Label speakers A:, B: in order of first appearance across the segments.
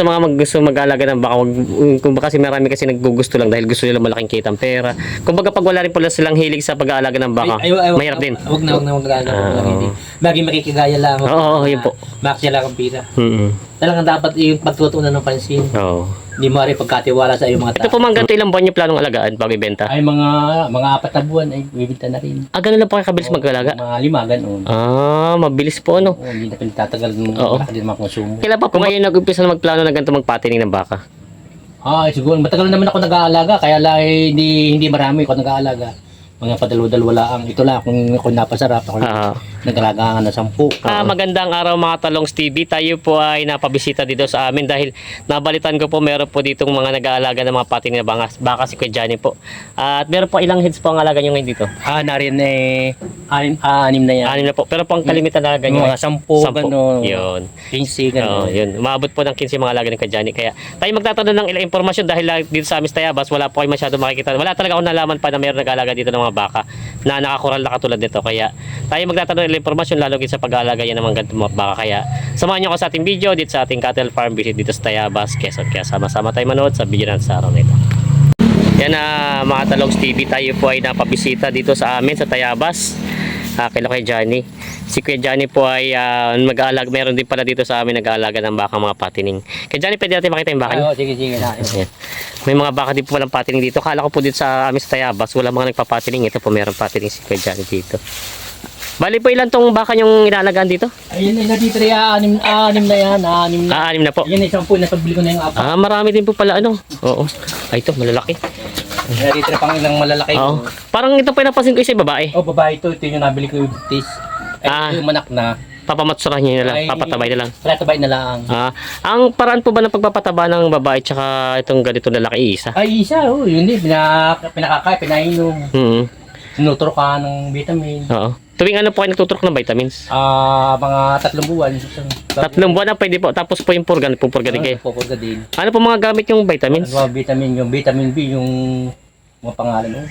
A: Sa mga mag gusto mag-alaga ng baka, wag, kung baka kasi marami kasi naggugusto lang dahil gusto nila malaking kitang pera. Kung baga pag wala rin pala silang hilig sa pag-aalaga ng baka,
B: Ay, ay, ay,
A: mahirap
B: na-
A: din.
B: Wag na, wag na,
A: Ah.
B: hindi. Lagi makikigaya lang.
A: Oo, oo, yun po.
B: Maksya lang ang pira.
A: Mm
B: Talagang dapat yung pagtutunan ng pansin.
A: Oo.
B: Hindi mo rin pagkatiwala sa iyong mga
A: Ito
B: tao.
A: po mang ganito ilang buwan yung planong alagaan bago ibenta?
B: Ay mga mga apat na buwan ay bibinta na rin.
A: Ah, ganun lang po kayo kabilis mag-alaga?
B: Mga lima, ganun.
A: Ah, mabilis po ano.
B: Oo, hindi na pinagtatagal ng
A: Oo.
B: malaki din mga konsumo.
A: Kailan pa po ngayon nag-umpisa na magplano na ganito magpatining ng baka?
B: Ah, siguro matagal naman ako nag-aalaga kaya lang eh, hindi hindi marami ako nag-aalaga. Mga padalo-dalawa lang. Ito lang kung ako napasarap ako
A: Ah.
B: nag-alaga nga na sampu.
A: Ah, magandang araw mga talongs TV. Tayo po ay napabisita dito sa amin dahil nabalitan ko po meron po ditong mga nag-aalaga ng mga pating na baka, baka si Kuya Johnny po. At meron po ilang heads po ang alaga nyo ngayon dito?
B: Ah, narin eh anim, ah, anim na yan.
A: Anim na po. Pero po ang kalimitan alaga nyo
B: Mga sampu, gano'n.
A: Yun.
B: 15,
A: Oo,
B: gano'n.
A: yun. Umabot po ng 15 mga alaga ni Kuya Johnny. Kaya tayo magtatanong ng ilang impormasyon dahil dito sa amin sa Tayabas, wala po kayo masyado makikita. Wala talaga ako nalaman pa na meron nag-aalaga dito ng mga baka na nakakural na katulad nito. Kaya tayo magtatanong ng ilang impormasyon lalo sa pag-aalaga yan ng mga ganitong mga baka. Kaya samahan nyo ako sa ating video dito sa ating cattle farm visit dito sa Tayabas, Quezon. Kaya sama-sama tayo manood sa video natin sa araw na ito. Yan na mga Talogs TV tayo po ay napabisita dito sa amin sa Tayabas. Uh, kila kay Johnny. Si Kuya Johnny po ay ah, mag-aalag. Meron din pala dito sa amin nag-aalaga ng baka mga patining. Kay Johnny, pwede natin makita yung baka
B: oh, sige, sige na.
A: Ayan. May mga baka din po walang patining dito. Kala ko po dito sa amin sa Tayabas, wala mga nagpapatining. Ito po meron patining si Kuya Johnny dito. Bali po ilan tong baka yung inalagaan dito?
B: Ayun, ay natitira yan. Anim, anim na yan. Anim na.
A: Ah, anim na po.
B: Yan, isang po. Napabili ko na yung apat.
A: Ah, marami din po pala ano. Oo. Ay, ito malalaki.
B: Natitira pang ilang malalaki.
A: Oo. Parang ito po yung napansin ko isa babae.
B: Oh, babae ito. Ito yung nabili ko yung tis. Ay,
A: Ah.
B: yung manak na.
A: Papamatsurahan niyo na lang,
B: Ay,
A: papatabay na lang.
B: Wala tabay na lang.
A: Ah, ang paraan po ba ng pagpapataba ng babae tsaka itong ganito na laki isa?
B: Ay, isa. Oh, yun din. Pinak pinakakay, pinainom.
A: Hmm.
B: Sinuturo ka ng vitamin.
A: Oo. Tuwing ano po kayo nagtuturok ng vitamins?
B: Ah, mga tatlong buwan.
A: Tatlong buwan na pwede po. Tapos po yung purgan, pupurga din kayo.
B: Pupurga din.
A: Ano po mga gamit yung vitamins?
B: Ano mga vitamin, yung vitamin B, yung mga pangalan mo.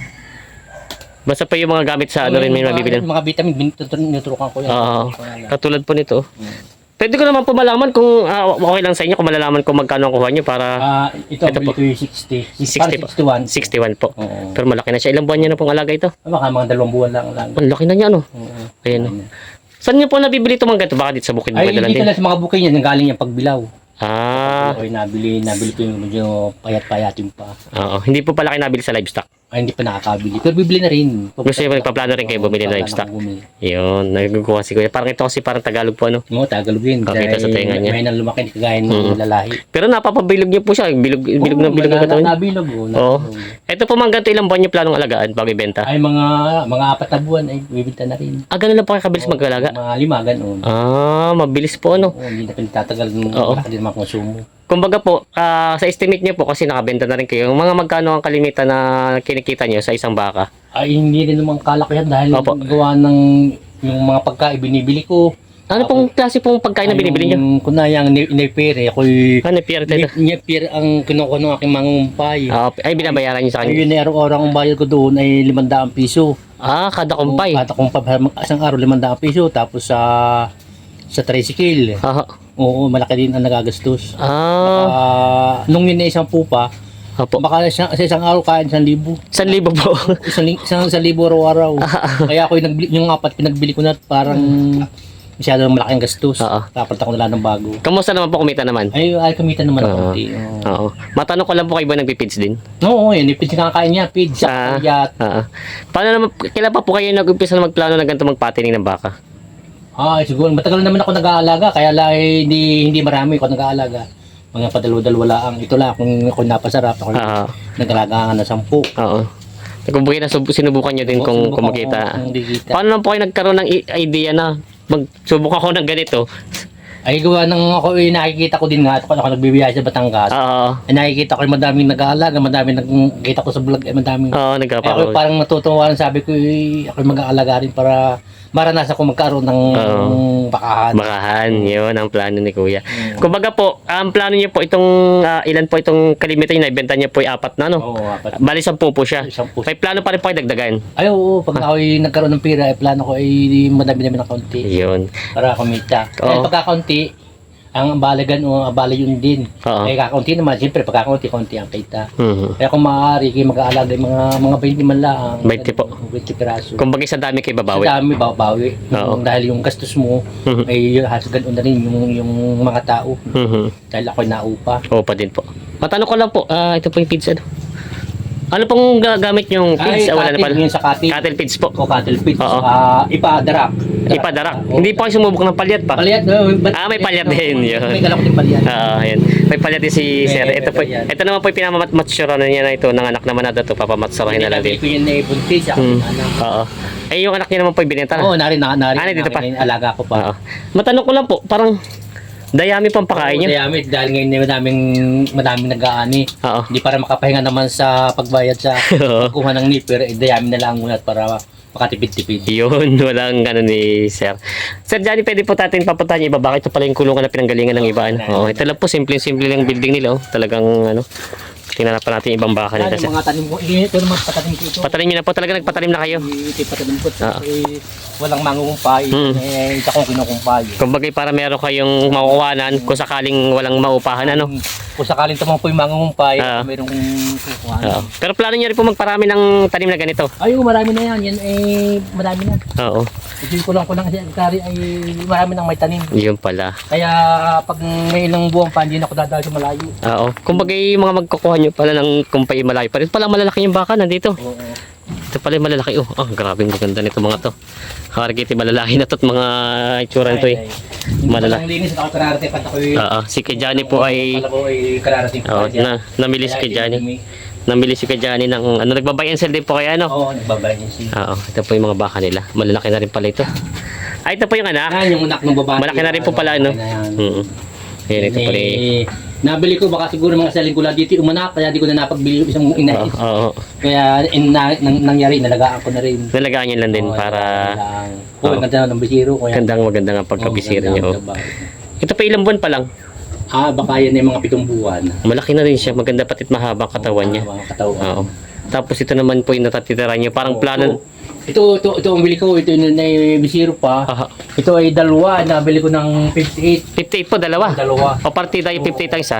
A: Basta po yung mga gamit sa ano rin may
B: Yung mga-
A: mabibili.
B: yung Mga vitamin, tinuturukan ko yan.
A: Oo. Katulad po nito. Pwede ko naman po malaman kung ah, okay lang sa inyo kung malalaman kung magkano ang kuha nyo para
B: Ah, ito,
A: Ito
B: bili
A: po.
B: ko yung 60.
A: 60
B: 60
A: po.
B: 61.
A: 61 po.
B: Oo.
A: Pero malaki na siya. Ilang buwan nyo na pong alaga ito?
B: Ah, Baka mga dalawang buwan lang lang.
A: Ang laki na niya, ano?
B: Oo.
A: Ayan. oh. Saan nyo po nabibili ito mga ganito? Baka dito sa bukid
B: Ay,
A: ba
B: dito
A: din?
B: na sa mga bukay niya, nanggaling yung pagbilaw.
A: Ah,
B: Ako ay nabili, nabili ko yung medyo payat-payatin pa.
A: oo. Hindi po pala kayo nabili sa livestock.
B: Ay, hindi pa nakakabili. Pero bibili na rin.
A: Gusto niyo ba nagpaplano rin kayo bumili ng
B: akong bumili.
A: Yun, nagkukuha si Kuya. Parang ito kasi parang Tagalog po ano.
B: Oo, Tagalog din.
A: Kakita sa tenga niya.
B: May nang lumaki, hindi kagaya ng
A: Mm.
B: lalahi.
A: Pero napapabilog niyo po siya. Bilog, bilog na bilog ang katawan.
B: Nabilog. oh,
A: Oo. Ito po mga ganito ilang buwan niyo planong alagaan bago ibenta?
B: Ay, mga mga apat na buwan ay bibinta na rin.
A: Ah, ganun lang po kayo kabilis mag-alaga?
B: Mga lima, ganun.
A: Ah, mabilis po ano.
B: Oo, hindi na pinagtatagal ng
A: Oo.
B: malaki din mga konsumo.
A: Kumbaga po, ah, sa estimate niyo po kasi nakabenta na rin kayo. Mga magkano ang kalimitan na kinikita niyo sa isang baka?
B: Ay, hindi rin naman kalakihan dahil
A: Opo.
B: gawa ng yung mga pagkain binibili ko.
A: Ano pong klase pong pagkain na binibili niyo?
B: Yung kunayang inipere, ako'y
A: Ano, Pierre Teta?
B: inipere ang kinukuha ng aking mangumpay.
A: Ah, ay, binabayaran niyo sa kanya.
B: yun, araw-araw ang bayad ko doon ay 500 piso.
A: Ah, kada kumpay.
B: Kung pa, isang araw 500 piso, tapos sa sa tricycle.
A: Ah,
B: Oo, malaki din ang nagagastos.
A: ah,
B: Ah, nung yun na isang pupa,
A: opo.
B: baka sa, sa isang araw kain isang libo.
A: San libo po?
B: Isang, isang, isang libo araw-araw. Kaya ako yung, nagbili, yung apat pinagbili ko na parang masyado malaking gastos.
A: Oo.
B: Dapat ako nila ng bago.
A: Kamusta naman po kumita naman?
B: Ay, ay kumita naman ako.
A: Oo.
B: Oo.
A: Matanong ko lang po kayo ba nagpipids din?
B: Oo, yun. Yung pinakakain niya, pizza,
A: Ah.
B: kayat.
A: Ah. Paano naman, kailan pa po kayo nag-umpisa na magplano na ganito magpatining ng baka?
B: Ah, siguro matagal naman ako nag-aalaga, kaya lang eh, hindi hindi marami ako nag-aalaga. Mga padalo-dalawa lang. Ito lang kung ako napasarap ako nag-alaga nga ng sampu.
A: oo. Kumbaga na sinubukan nyo din kung
B: ko kung kita.
A: Paano po kayo nagkaroon ng idea na magsubok ako ng ganito?
B: Ay gawa ng ako eh, nakikita ko din nga ako, ako nagbibiyahe sa Batangas.
A: Oo.
B: Ay, nakikita ko yung madaming nag-aalaga, madaming nakikita ko sa vlog, eh, madaming.
A: Oo,
B: Ay, ako parang natutuwa sabi ko, eh, ako mag-aalaga rin para maranasan ko magkaroon ng
A: Oo.
B: bakahan.
A: Bakahan, yun ang plano ni Kuya.
B: Mm.
A: Kumbaga po, ang plano niyo po itong, ah, ilan po itong kalimitan niyo na ibenta niyo po ay apat na, no?
B: Oo, apat.
A: Bali, sampu po siya.
B: Isang puso.
A: May plano pa rin po kayo dagdagan.
B: Ay, oo, pag ako ay nagkaroon ng pira, ay plano ko ay madami-dami ng kaunti
A: Yun.
B: para kumita.
A: Oo.
B: Kaya pagka kaunti, Ang balagan o abala yun din.
A: Oo.
B: Eh kakaunti naman, siyempre pagkakaunti-kaunti ang kita.
A: Mhm.
B: Kaya kung maaari, kayo mag-aalaga yung mga, mga 20 man lang.
A: 20 po.
B: 20 piraso.
A: Kung bagay sa dami kay babawi.
B: Sa dami, babawi.
A: Oo.
B: Yung, dahil yung gastos mo,
A: Mhm.
B: ay hasagan na rin yung, yung mga tao.
A: Mhm.
B: Dahil ako'y naupa.
A: Opa din po. Matanong ko lang po, ah, ito po yung feeds ano? Ano pong gagamit yung feeds?
B: Ay,
A: Ah, wala na
B: cattle,
A: pala.
B: yun sa cattle.
A: Cattle feeds po.
B: O cattle feeds.
A: Oo.
B: Ah, ipadarak.
A: Ipadarak.
B: Oo.
A: Hindi po kayo sumubok ng palyat pa.
B: Palyat. no, but-
A: Ah, may palyat din, yun.
B: May galak din palyat.
A: Ah, ayan. May palyat din si
B: May-
A: Sir. Ito po, ito naman po yung pinamamatsyura na niya na ito. Ng anak naman na ito. Papamatsurahin na lang din.
B: Ito yun na ibuntis. Ako
A: Hmm.
B: yung.
A: Oo. Eh, yung anak niya naman po yung binenta na.
B: Oo, narin na, narin.
A: Ah, dito pa.
B: Alaga ko
A: Oo.
B: pa.
A: Matanong ko lang po, parang dayami pang pakain.
B: Kaya may- dahil ngayon ay madaming, madaming nag-aani.
A: Oo.
B: Hindi para makapahinga naman sa pagbayad sa pagkuha ng nipper, eh, dayami na lang muna para makatipid-tipid.
A: Yun, walang gano'n ni Sir. Sir Johnny, pwede po natin papuntahan yung iba. Bakit ito pala yung kulungan na pinanggalingan ng iba? Ano? Oo, ito lang po, simple-simple lang building nila. Oh. Talagang, ano, tingnan pa natin yung ibang baka nila. Sir.
B: mga tanim ko, ito naman patanim ko ito.
A: Patalim nyo na po, talaga nagpatalim na kayo.
B: Ito patanim ko.
A: Oo.
B: Eh, walang mangungumpay.
A: Hmm.
B: Eh, ito kong kinukumpay.
A: Kumbaga para meron kayong makukuhanan kung sakaling walang maupahan, ano?
B: Kung sakaling tumang po yung mangungumpay,
A: Oo.
B: mayroong kukuha.
A: Oo. Pero plano nyo rin po magparami ng tanim na ganito.
B: Ay, marami na yan. Yan eh, marami na.
A: Oo,
B: Kasi ko lang ko lang kasi ang kari ay marami nang may tanim.
A: yun pala.
B: Kaya pag may ilang buwan pa, hindi na ako dadalo sa malayo.
A: Oo. Kumbaga yung mga magkukuha nyo pala ng kumpay malayo pa rin. Pala malalaki yung baka nandito.
B: Oo.
A: Ito pala yung malalaki. Oh, ah, grabe ang ganda nito mga to. Hargiti malalaki na to at mga itsura nito eh.
B: Hindi
A: Malala-
B: Malala. linis ako kararating pat ako eh.
A: Oo, si Kajani po ay
B: Alam ko ay kararating
A: oh,
B: pa dyan.
A: na, namili si
B: hindi-
A: Namili si Kajani ng ano nagbabayan sell din po kaya ano.
B: Oo, nagbabay siya.
A: Oo, ito po yung mga baka nila. Malalaki na rin pala ito. Ay, ito po yung anak.
B: Yan, yung anak ng babae.
A: Malaki na rin po pala, ano?
B: Yan.
A: Mm. Ayan, ito pala eh.
B: Nabili ko baka siguro mga saling ko lang dito umanak kaya di ko na napagbili yung isang
A: Oo,
B: ina.
A: oo.
B: Kaya in, na, nang, nangyari nalagaan ko na rin.
A: Nalagaan nyo lang din
B: Oo,
A: para.
B: Oo,
A: Oo.
B: ganda ng bisiro ko.
A: gandang maganda nga pagkabisira
B: ganda
A: oh. Ito pa ilang buwan pa lang.
B: Ah, baka yan ay mga pitong buwan.
A: Malaki na rin siya. Maganda patit mahaba ang katawan niya.
B: Mga katawan.
A: Oo. Tapos ito naman po yung natatitira niyo. Parang
B: Oo,
A: plano.
B: Ito, ito, ito ang bili ko. Ito yung na bisiro pa.
A: Aha.
B: Ito ay dalawa. Nabili ko ng 58.
A: 58 po, dalawa.
B: Dalawa.
A: O partida yung 58 ang isa.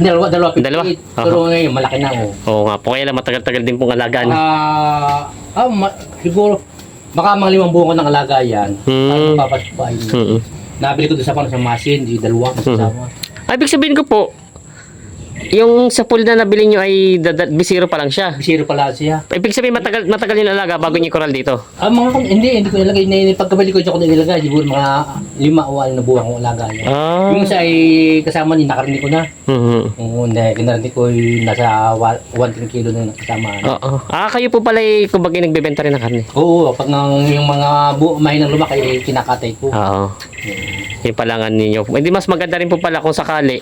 B: Dalawa, dalawa, 58.
A: Dalawa?
B: Pero ngayon, malaki na oh.
A: Oo nga po. Kaya lang matagal-tagal din pong alagaan.
B: Ah, ah, ma- siguro, baka mga limang buwan ko ng alaga yan.
A: Hmm.
B: Para mapapasok pa yun.
A: Mm-mm.
B: Nabili ko doon sa pano sa machine, di dalawa kasama.
A: Ay, ibig sabihin ko po, yung sa pool na nabili nyo ay dada- bisiro pa lang siya.
B: Bisiro pala siya.
A: Ibig sabihin matagal, matagal yung alaga bago nyo koral dito.
B: Ah, mga hindi, hindi ko nilagay. Na, pagkabili ko dyan ko nilagay, siguro mga lima o ano na buwan ko alaga niya.
A: Ah.
B: Yung isa ay kasama niya, nakarinig ko na.
A: Mhm.
B: Oo, hindi, kinarinig ko yung nasa 1 kilo na kasama.
A: Oo. Ah, kayo po pala ay kumbaga nagbebenta rin ng karne.
B: Oo, pag ng, yung mga bu may nang lumaki, eh, kinakatay ko.
A: Oo. Yung palangan ninyo. Hindi mas maganda rin po pala kung sakali.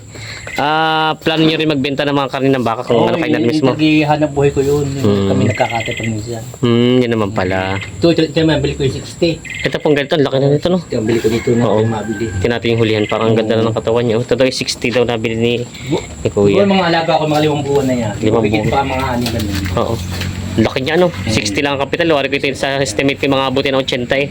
A: Ah, plano nyo rin magbenta ng mga karne ng baka kung ano kayo na mismo.
B: hanap buhay ko yun.
A: Hmm.
B: Kami nagkakatay pag minsan.
A: Hmm, yun naman pala.
B: Ito, ito, ito, mabili ko yung 60.
A: Ito pong ganito, laki na nito no.
B: Ito, bili ko dito na
A: Oo.
B: mabili.
A: Tingnan natin yung hulihan, parang ang ganda na ng katawan niya. Ito daw yung 60 daw nabili ni, ni
B: Siguro
A: Kuya.
B: mga alaga ko, mga limang buwan na yan.
A: Limang
B: Bigit
A: buwan.
B: pa mga aning ganun.
A: Oo. Laki niya no. 60 lang ang kapital. Wari ko ito sa estimate ko yung mga abutin ng 80 eh.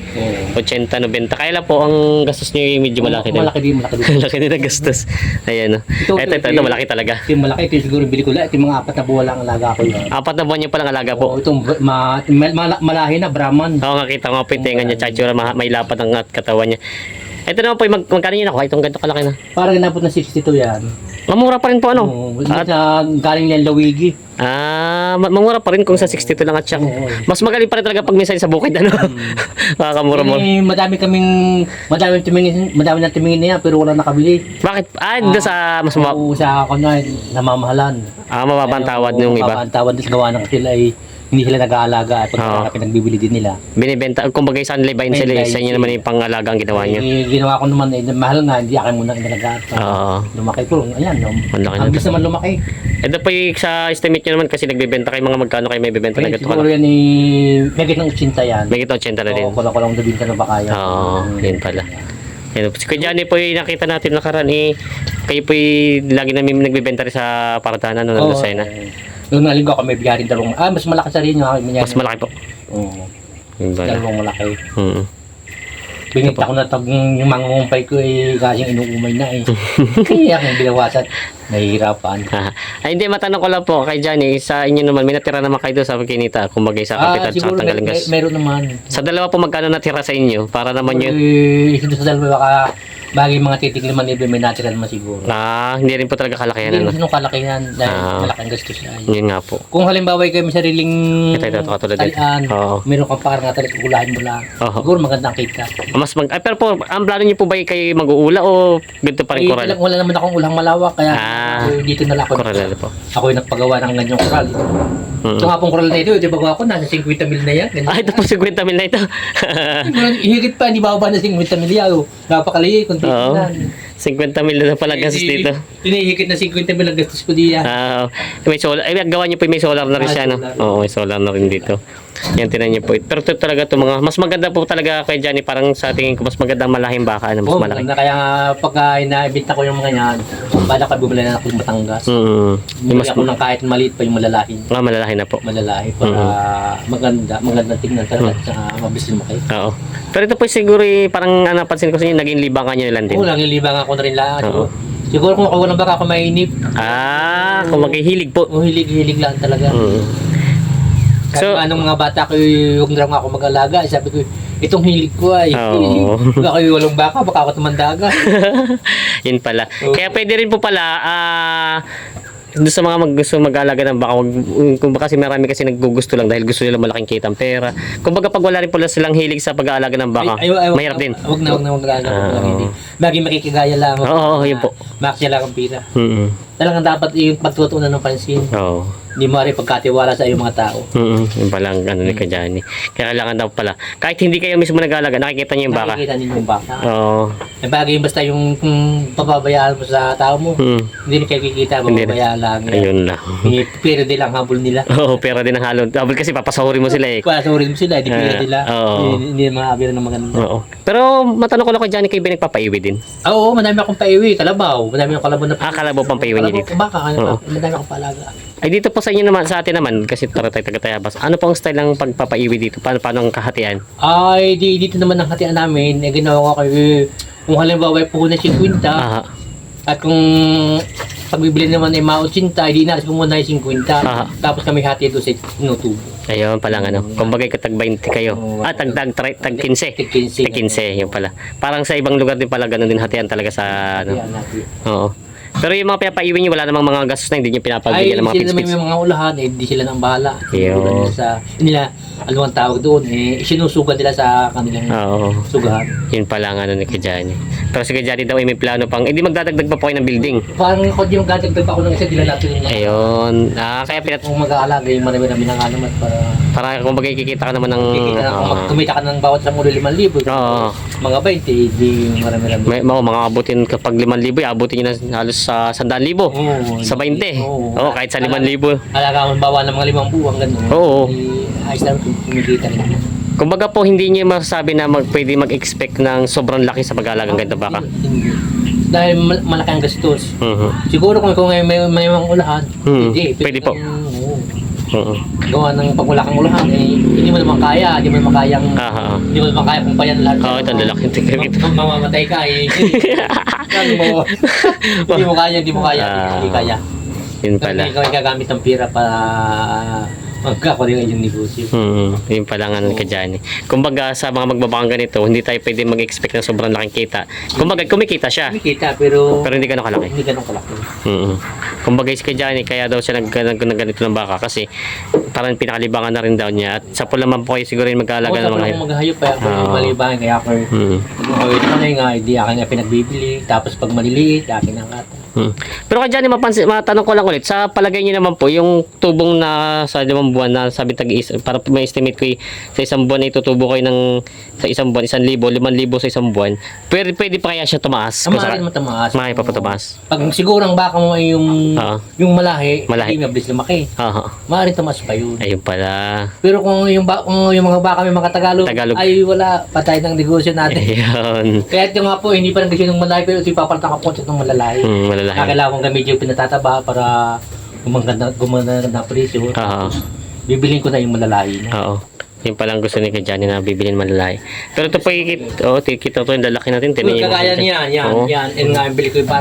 B: Oo.
A: 80, 90. Kaya lang po, ang gastos niyo yung medyo malaki din.
B: Malaki din, malaki din.
A: Laki din ang gastos. Ayan no.
B: Ito,
A: Ito, ito, malaki talaga.
B: Ito yung malaki, ito yung siguro bili ko lang. Ito yung mga apat na buwan lang ang alaga ko yun.
A: Apat na buwan niya palang alaga
B: Oo,
A: po.
B: itong ma, ma, ma- malahi na, Brahman.
A: Oo nga kita nga po yung tenga niya, tsaka ma- may lapad ang at katawan niya. Ito naman po, mag magkano niya nakuha itong ganito kalaki na.
B: Parang inabot na 62 yan.
A: Mamura pa rin po ano.
B: Oo,
A: At,
B: sa galing yan Lawigi.
A: ah, ma- mamura pa rin kung sa 62 lang at siya.
B: Oo.
A: Mas magaling pa rin talaga pag minsan sa bukid ano. Makakamura mo.
B: Eh, madami kaming, madami tumingin, madami na tumingin na yan, pero wala nakabili.
A: Bakit? Ah, doon sa mas ma-
B: Oo, sa ako na, namamahalan.
A: ah, mababa ang tawad nung iba.
B: Mababa ang tawad dahil gawa ng sila ay hindi sila nag-aalaga at pag
A: Oo.
B: pinagbibili din nila.
A: Binibenta, kumbaga sa libayin
B: May
A: sila, eh. sa inyo naman yung pangalaga ang ginawa niyo.
B: Eh, ginawa ko naman, eh, mahal nga, hindi akin muna inalagaan.
A: Oo.
B: lumaki ko, ayan, no?
A: Ang laki
B: ang
A: na
B: bis naman lumaki.
A: Ito po yung sa estimate nyo naman kasi nagbebenta kayo mga magkano kayo may bebenta na
B: Eh,
A: ganito
B: siguro
A: ka
B: yan eh, may ng 80 yan.
A: May gito 80 na din.
B: Oo, kulang kulang nabinta na baka yan.
A: Oo, yun pala. Yan. Si Kuya Johnny po yung nakita natin nakaraan eh, kayo po yung lagi namin nagbebenta rin sa paratanan no,
B: Oo,
A: nandun sa na.
B: eh, Nung nalinggo ako, may biyarin dalawang, ah, mas malaki sa rin yung akin.
A: Mas malaki po.
B: Oo,
A: Yun pala.
B: dalawang malaki.
A: Mm.
B: Binita ko na tag yung mga ngumpay ko eh, kasi inuumay na eh. Kaya akong binawasan, nahihirapan.
A: Ah, ay hindi, matanong ko lang po kay Johnny, sa inyo naman, may natira naman kayo doon sa Kinita, kumbaga sa
B: Ah,
A: kapital sa
B: siguro may,
A: tanggaling
B: may,
A: gas.
B: meron naman.
A: Sa dalawa po magkano natira sa inyo? Para naman yun.
B: Eh, sa dalawa baka bagay mga titig liman libre may natira naman siguro.
A: Ah, hindi rin po talaga kalakihan
B: Hindi
A: ano.
B: naman kalakihan dahil
A: Ah.
B: malaki ang gastos niya.
A: Yun nga po.
B: Kung halimbawa ay kayo may sariling
A: Ito, ito, ito, katulad dito.
B: talian,
A: Oo.
B: meron kang parang natalik, ulahin mo lang.
A: Oo.
B: Siguro magandang kita.
A: Mas mag ay, pero po, ang plano niyo po ba kayo mag-uula o ganito pa rin
B: Ay,
A: koral?
B: wala naman akong ulang malawak, kaya
A: Ah.
B: ako, dito na lang ako.
A: Koral na po.
B: Ako yung nagpagawa ng ganyang koral.
A: Mm.
B: Ito nga pong koral na ito, ito pagawa ko, nasa 50 mil na yan. Ganyan.
A: Ah, ito po 50 mil na ito.
B: Higit pa, hindi bababa na 50 mil yan. oh. Kung
A: Oo.
B: titignan.
A: 50 mil na pala gastos dito.
B: Hinihigit na 50 mil ang gastos ko diyan.
A: Ah, may solar. Ay, gawa niyo po may solar na rin
B: Ah,
A: siya, no? Oo, may solar na rin dito. Yan, tinan niyo po. Pero ito talaga ito mga, mas maganda po talaga kay Johnny, parang sa tingin ko, mas maganda malaking baka, ano, mas
B: Oo,
A: malaki.
B: maganda. Kaya nga, pagka inaibita ko yung mga yan, bala ka bumili na ako ng Batangas.
A: Mm. Yung
B: Bumili
A: mas,
B: ako ng kahit maliit pa yung malalaking.
A: ah, malalaki na po.
B: Malalahi para maganda, maganda tingnan talaga at saka mabilis lumaki.
A: Oo. Pero ito po siguro eh, parang ah, napansin ko sa inyo, naging libangan niyo lang din.
B: Oo, lang ilibang ako na rin lahat.
A: Oo.
B: Siguro kung ako ng baka ako mainip,
A: Ah, kung maghihilig po.
B: o hilig-hilig lang talaga.
A: Mm.
B: Kahit
A: So-
B: anong mga bata ko, huwag na lang ako mag-alaga. Sabi ko, itong hilig ko ay,
A: Oo.
B: baka kayo walong baka, baka ako tumandaga.
A: Yun pala.
B: Oo.
A: Kaya pwede rin po pala, ah, doon sa mga mag, gusto mag-alaga ng baka, wag, kung baka kasi marami kasi naggugusto lang dahil gusto nila malaking kitang pera. Kung baga pag wala rin pala silang hilig sa pag-aalaga ng baka,
B: Ay, ay, ay, wag-
A: mahirap din.
B: Wag na, wag na mag-alaga.
A: Ah.
B: Wag na, Lagi makikigaya lang.
A: Oo, yun po.
B: Max lang ang pira.
A: Mm
B: Talagang dapat yung pagtutunan ng pansin.
A: Oo.
B: Hindi mo rin pagkatiwala sa iyong mga tao.
A: Mm Yung palang ano ni Kajani. Kaya kailangan daw pala. Kahit hindi kayo mismo nag-aalaga, nakikita niyo yung baka.
B: Nakikita ninyo yung baka.
A: Oo.
B: Ang bagay yung basta yung kung papabayaan mo sa tao mo,
A: Mm.
B: hindi na kayo kikita,
A: Hindi
B: papabayaan lang.
A: Ayun lang.
B: Eh, Pero di lang habol nila.
A: Oo, pera din ang halon. Double kasi papasahurin mo sila eh.
B: Pasurin mo sila, di pira
A: Ah,
B: nila.
A: oo.
B: Hindi, hindi na makabira ng maganda.
A: Oo. Pero matanong ko lang kay Johnny, kayo ba nagpapaiwi din?
B: Ah, Oo, madami akong paiwi, kalabaw. Madami akong kalabaw na
A: Ah, kalabaw pang paiwi niyo dito.
B: Baka, ano, madami akong palaga.
A: Ay dito po sa inyo naman, sa atin naman, kasi tara tayo taga-tayabas. Ano po ang style ng pagpapaiwi dito? Paano, paano ang kahatian?
B: Ay, di, dito naman ang hatian namin, eh, ginawa ko kayo, kung halimbawa ay puhunan si Quinta,
A: Ah,
B: at kung pagbibili naman ay mautsinta, di inalis ko muna yung 50.
A: Ah.
B: Tapos kami hati doon sa inutubo.
A: ayun pala ano. Kung bagay ka tag 20 kayo.
B: Oo.
A: Ah, tag, tag, tag, tag 15.
B: Tig 15.
A: Tag 15, yun pala. Parang sa ibang lugar din pala, ganun din hatian talaga sa ano.
B: Hatian natin.
A: Oo. Pero yung mga pinapaiwi nyo, wala namang mga gastos na hindi nyo
B: Ay,
A: pinapagbigyan ng mga
B: sila naman
A: pits
B: may mga ulahan, eh, di sila nang bahala.
A: Yun.
B: Sa, nila, ano ang tawag doon, eh, sinusugan nila sa kanilang
A: Oo.
B: sugahan.
A: Yun pala ang ano ni Kajani. Pero si Kajani daw ay may plano pang, hindi magdadagdag pa po kayo ng building.
B: Parang ako di magdadagdag pa ako ng isa, dila natin yung
A: Ayun. Ah, kaya pinat...
B: kung mag-aalaga yung marami namin ng alamat para
A: Para kung bagay kikita ka naman ng...
B: kikita na kung
A: Oo.
B: ka ng bawat sa mulo 5,000.
A: Oo.
B: Mga 20, di marami-rami.
A: May, mga, mga abutin kapag 5,000, abutin nyo na halos sa 100,000.
B: Oo.
A: Sa 20. Oo,
B: Oo.
A: kahit sa 5,000.
B: Alaga mo bawa ng mga limang buwang ganun.
A: Oo.
B: Eh, ayos lang kumikita rin.
A: Kumbaga po, hindi nyo masasabi na mag, pwede mag-expect ng sobrang laki sa pag-aalagang ganito baka.
B: Hindi. Dahil mal- malaki ang gastos.
A: Mhm.
B: Siguro kung kung may may, may mga ulahan,
A: Hmm,
B: hindi.
A: pwede po.
B: kang, oo,
A: Oo.
B: gawa ng pag wala kang ulahan, eh, hindi mo naman kaya, hindi mo naman kayang,
A: Ah, ah, ah.
B: hindi mo naman kaya kung payan lahat.
A: Oo, ito ang lalaki.
B: Mam- Mamamatay ka eh. Sabi mo, hindi mo kaya, hindi mo kaya, hindi
A: Ah.
B: kaya.
A: Yun
B: Pala.
A: pala.
B: Ikaw ay gagamit ng pira para magkakuha yung negosyo.
A: Hmm, yun pala nga ka Johnny. Kumbaga sa mga magbabakang ganito, hindi tayo pwede mag-expect ng sobrang laking kita. Kumbaga kumikita siya,
B: Kumikita pero,
A: pero hindi ganun kalaki.
B: hindi ganun kalaki.
A: Mm. Kumbaga si Johnny, kaya daw siya nag, nag, nag, ganito ng baka kasi parang pinakalibangan na rin daw niya. At sa pula man po kayo siguro yung mag-aalaga ng mga
B: sa maghahayop pa ako,
A: Oo.
B: malibangan kaya ako,
A: Mm.
B: ako ito na nga, hindi akin nga pinagbibili. Tapos pag maliliit, akin ang kata.
A: Hmm. Pero kay Johnny, mapansin, matanong ko lang ulit, sa palagay niyo naman po, yung tubong na sa limang buwan na sabi tag is para may estimate ko eh, sa isang buwan na itutubo kayo ng sa isang buwan, isang libo, limang libo sa isang buwan, pwede, pwede pa kaya siya tumaas? Kung saka-
B: mo tumaas.
A: Maaari pa pa tumaas.
B: Pag siguro ang baka mo ay yung,
A: Oo.
B: yung malahi,
A: Malahi.
B: hindi mabilis lumaki.
A: Aha.
B: Maaari tumaas pa yun.
A: Ayun pala.
B: Pero kung yung, ba, kung yung mga baka may mga Tagalog,
A: Tagalog.
B: ay wala, patay ng negosyo natin.
A: Ayun.
B: Kaya ito nga po, hindi pa kasi ng malahi, pero ito papalitan ka po ito ng malalaki.
A: Hmm, malalaki.
B: Kailangan kong gamit yung pinatataba para gumaganda, gumaganda na presyo.
A: Oo.
B: Bibilin ko na yung malalaki na.
A: Oo. Yung palang gusto ni Johnny na bibilin malalaki. Pero ito ikit, oh, tikita to yung lalaki natin.
B: Kung kagaya niya, yan, yan. Yan nga, bili ko yung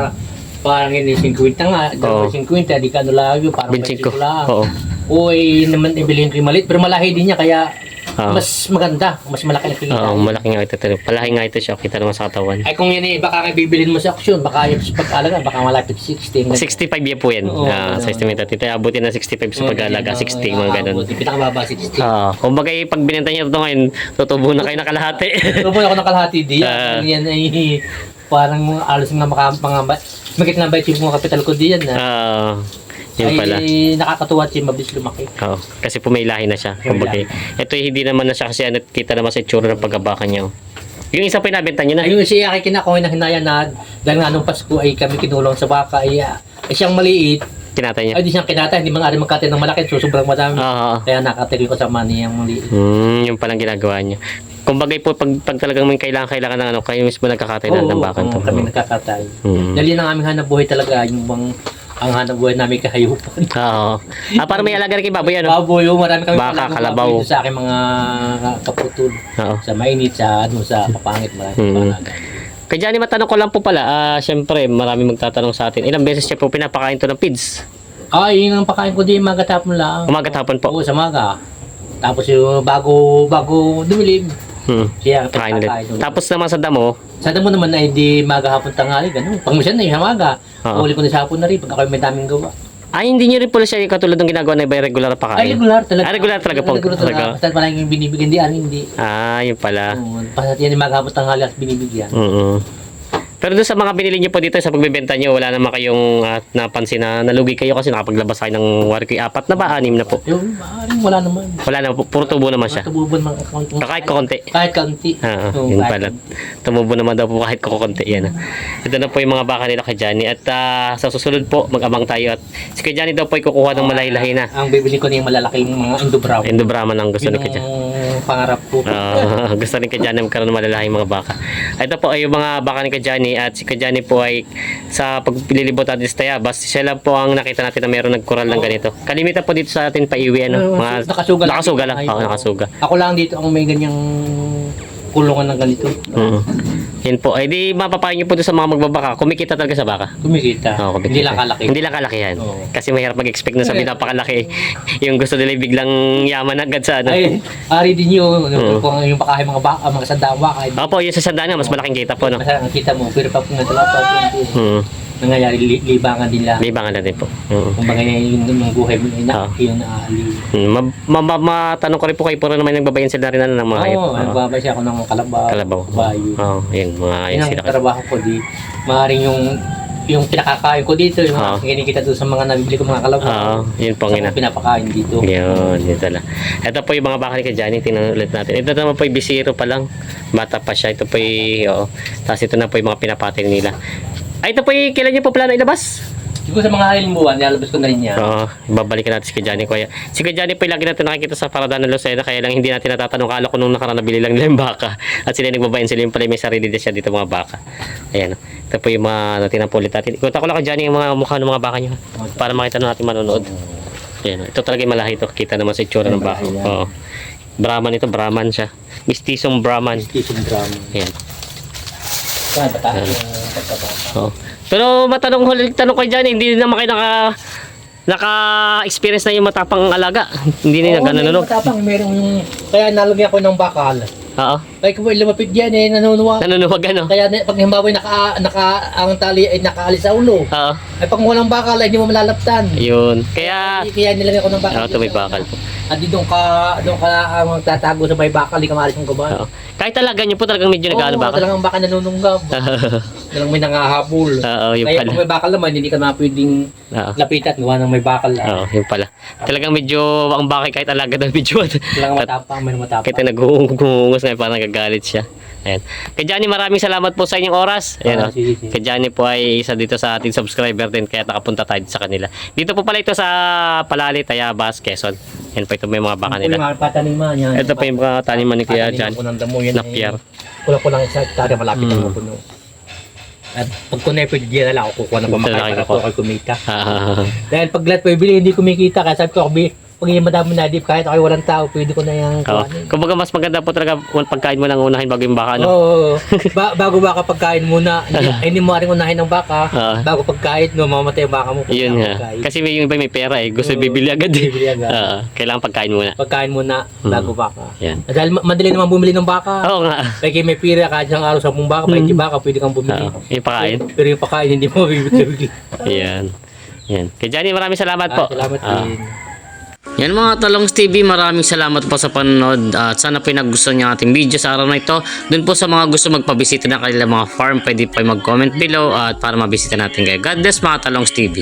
B: parang, yung 50 nga.
A: Oo.
B: Oh. 50, di ka yun, parang
A: 25.
B: 25 lang.
A: Oo.
B: Uy, naman ibilihin ko yung maliit, pero malahi din niya, kaya
A: Oo.
B: mas maganda, mas malaki na kita.
A: Oo, malaki nga ito. Tino. Palaki nga ito siya. Kita naman sa katawan.
B: Ay kung yan eh, baka nga bibilhin mo sa auction, baka yung pag-alaga, baka malapit 60. ang ganda.
A: 65 yan po yan.
B: Oo,
A: Ah, sa
B: oo.
A: estimate natin. Tayo abutin na 65 sa
B: Oo,
A: pag-alaga.
B: oo,
A: 60,
B: oo,
A: mga ganun.
B: Pinakababa 60.
A: Ah, kumbaga eh, pag binenta niya ito ngayon, tutubo na kayo na kalahati.
B: Tubo ako ng kalahati di
A: Ah.
B: yan. yan ay parang alos nga makapangamba. Magit na ba yung mga kapital ko di yan na.
A: Ah, yun
B: ay,
A: pala.
B: nakakatuwa at yung mabilis lumaki.
A: Oo, kasi pumilahi na siya. Kumbaga, ito hindi naman na siya kasi ano, kita naman sa itsura ng pagkabaka niya. oh. Yung isa pa nabenta niyo na.
B: Ayun siya ay kinakuha na hinaya na dahil nga nung Pasko ay kami kinulong sa baka ay, ah, ay siyang maliit.
A: Kinatay niya.
B: Ay di siyang kinata, hindi mga ari magkatay ng malaki. So sobrang madami.
A: Oo.
B: Kaya nakatili ko sa money yung maliit.
A: Hmm, yung palang ginagawa niya. Kumbaga po, pag, pag talagang may kailangan, kailangan ng ano, kayo mismo nagkakatay na ng bakan to.
B: oo, kami nagkakatay. Dahil yun ang aming hanap buhay talaga. Yung bang ang hanap buhay namin kahayupan.
A: Oo. Ah, para may alaga rin kay baboy, ano?
B: Baboy, oh, marami kami
A: Baka, kalabaw.
B: baboy dito sa aking mga kaputol.
A: Oo.
B: Sa mainit, sa ano, sa papangit, marami
A: Hmm.
B: hmm.
A: Kay Johnny, matanong ko lang po pala, ah, syempre, marami magtatanong sa atin. Ilang beses siya po pinapakain to ng pids?
B: Ay, yun ang pakain ko din, magatapon lang.
A: Umaga tapon po.
B: Oo, sa maga. Tapos yung bago, bago dumilim,
A: Hmm.
B: siya ang
A: Kain ulit. Tapos naman sa damo,
B: Sa damo naman ay hindi maga hapon tanghali, ganun. Pag minsan na yung maga,
A: Oo.
B: uli ko na sa hapon na rin, pag ako may daming gawa.
A: ay hindi niyo rin pala siya yung katulad ng ginagawa na iba yung regular na pakain.
B: Ay, regular talaga.
A: Ah, regular talaga po.
B: Regular talaga.
A: Talaga.
B: Basta parang yung binibigyan, di, ano, hindi.
A: Ah, yun pala.
B: Oo, Basta yan yung maga hapon tanghali at binibigyan.
A: Oo. Pero doon sa mga binili niyo po dito sa pagbebenta niyo, wala naman kayong ah, napansin na nalugi kayo kasi nakapaglabas kayo ng wari apat na ba, anim na po.
B: Yung, maaaring wala naman.
A: Wala naman po, puro tubo naman siya.
B: Tububon mga account.
A: Kahit konti.
B: Kahit kaunti.
A: Ah,
B: Oo,
A: yun
B: kahit
A: pala. Tumubo naman daw po kahit kukunti yan. ah. Ito na po yung mga baka nila kay Johnny. At ah, sa susunod po, mag-abang tayo. At si kay Johnny daw po ay kukuha ng malahi-lahi na.
B: Ang bibili ko na yung malalaking mga Indo.
A: Indo Brahman ang gusto ni kay Johnny.
B: Ang pangarap ko.
A: Ah, gusto rin Johnny magkaroon ng malalahing mga baka. Ito po ay yung mga baka ni Johnny at si Johnny po ay sa paglilibot natin sa Tayabas, siya lang po ang nakita natin na meron nagkural ng ganito. Kalimitan po dito sa atin paiwi ano, mga
B: nakasuga lang.
A: nakasuga lang.
B: Ay,
A: Oo, nakasuga.
B: Ako lang dito ang may ganyang kulungan ng ganito.
A: Oo. Yan po. Ay di mapapayo niyo po doon sa mga magbabaka. Kumikita talaga sa baka.
B: Kumikita.
A: Oo, kumikita.
B: Hindi lang kalaki.
A: Hindi lang kalaki yan.
B: Oo.
A: Kasi mahirap mag-expect na sabi
B: Eh.
A: napakalaki. yung gusto nila biglang yaman agad sa ano.
B: Ay, ari din yun.
A: Oo.
B: Kung yung baka mga baka, mga sandang baka. ay-
A: Opo, yung sa sandaan nga, mas malaking kita po, no?
B: Masarap ang kita mo. Pero pag nga talaga pa,
A: Hmm.
B: nangyayari li- libangan din lang.
A: Libangan na din po. Oo.
B: Kung bagay yung, yung buhay mo, yun
A: Oo.
B: na, yun na ali.
A: Hmm, ma- ma- ma- matanong ko rin po kayo, puro naman nagbabayan sila rin ano, ng mga hayop.
B: Oo,
A: Oo.
B: nagbabay siya ako ng kalabaw.
A: Kalabaw.
B: Bayo.
A: Oo, yun,
B: Yun
A: ayun
B: ang
A: sila.
B: trabaho ko di. Maaaring yung yung pinakakain ko dito, yung mga kinikita doon sa mga nabibili ko mga kalabaw.
A: Oo, yun po ang
B: Sa
A: ina.
B: pinapakain dito.
A: Yun, yun tala. Ito po yung mga baka ni Johnny, tingnan ulit natin. Ito naman po yung bisiro pa lang. Bata pa siya. Ito po yung, oo. Tapos ito na po yung mga pinapating nila. Ay, ito po yung kailan niyo po plano ilabas?
B: Siguro sa mga halimbawa, buwan, nilalabas ko na rin yan.
A: Oo, babalikan natin si Johnny Kuya. Si Johnny po yung lagi natin nakikita sa Parada ng Lucena, kaya lang hindi natin natatanong kala ko nung nakaraan nabili lang nila yung baka. At sila nagbabayan sila yung pala may sarili din siya dito mga baka. Ayan. Ito po yung mga natin po ulit natin. Ikuta ko lang Johnny yung mga mukha ng mga baka niyo. Para makita na natin manonood. Ayan. Ito talaga yung malahi ito. Kita naman sa itsura ng baka. Oo. Brahman ito, Brahman siya. Mistisong Brahman.
B: Station drama.
A: Ayan.
B: Saan ba tayo? pagkabata?
A: Oo. Pero matanong huli tanong kay Johnny, hindi naman kayo naka naka-experience na yung matapang alaga. hindi na
B: Oo,
A: ganun
B: may
A: ano.
B: matapang, meron yung, kaya nalagyan ko ng bakal.
A: Oo.
B: Kaya kung lumapit yan eh, nanunuwa.
A: Nanunuwag ano.
B: Kaya na- pag himbawa naka, naka, ang tali ay nakaalis sa ulo.
A: Oo.
B: Ay pag walang bakal ay hindi mo malalaptan.
A: Yun. Kaya
B: Kaya nilagyan ko ng bakal.
A: Oo, ito may bakal.
B: At di doon ka, doon ka ang magtatago sa may bakal, hindi ka maalis ng gaban.
A: Oo. Kahit talaga nyo po talagang medyo nag-ano
B: Oo,
A: ba?
B: talagang baka nanununggab. talagang may nangahabol.
A: Oo, yun
B: Kaya
A: pala.
B: kung may bakal naman, hindi ka na pwedeng
A: Oo.
B: lapitan, gawa ng may bakal.
A: Oo, yun pala. Talagang medyo ang bakay kahit alaga daw medyo.
B: Talagang matapang, may matapang.
A: Kita nag-uungos na parang nagagalit siya. Ayan. Kay Johnny, maraming salamat po sa inyong oras. Ayan,
B: Ah,
A: oh.
B: sige, sige.
A: Kay Johnny po ay isa dito sa ating subscriber din kaya nakapunta tayo sa kanila. Dito po pala ito sa Palali, Tayabas, Quezon. Yan po ito may mga baka
B: Yung
A: nila.
B: mga pataniman yan.
A: Ito pa yung mga taniman ni Kuya
B: Pataniman
A: John.
B: ko ng damo yan.
A: Napyar.
B: Kulang-kulang isa hektarya, malapit ang
A: Mm.
B: mapuno. At pag pwede diyan na lang ako kukuha ng pamakain para
A: ako.
B: ako kumita.
A: Ah,
B: Dahil pag lahat pwede bili, hindi kumikita. Kaya sabi ko, "Bi- pag yung madami na dip, kahit ako walang tao, pwede ko na yung
A: Oo.
B: kuhanin.
A: Kumbaga mas maganda po talaga kung pagkain mo lang unahin bago yung baka, no?
B: Oo. ba- bago baka pagkain muna, hindi, hindi mo rin unahin ng baka.
A: Oo.
B: bago pagkain, no, mamamatay ang baka mo.
A: Yun nga.
B: pagkain.
A: Kasi may yung iba may pera eh. Gusto
B: Oo.
A: bibili agad eh.
B: Bibili agad.
A: Oo. Kailangan pagkain muna.
B: Pagkain muna, bago baka.
A: Yan.
B: Dahil ma- madali naman bumili ng baka.
A: Oo nga.
B: Kaya may pira kahit isang araw sa baka, pa hindi baka, pwede kang bumili.
A: Oo. Yung pakain.
B: Pero yung pagkain, hindi mo bibili.
A: Yan. Yan. Kay Johnny, maraming salamat po.
B: Ah, salamat
A: Ah.
B: din.
C: Yan mga Talongs TV, maraming salamat po sa panonood at sana po nagustuhan niyo ating video sa araw na ito. Doon po sa mga gusto magpabisita ng kanilang mga farm, pwede po mag-comment below at para mabisita natin kayo. God bless mga Talongs TV.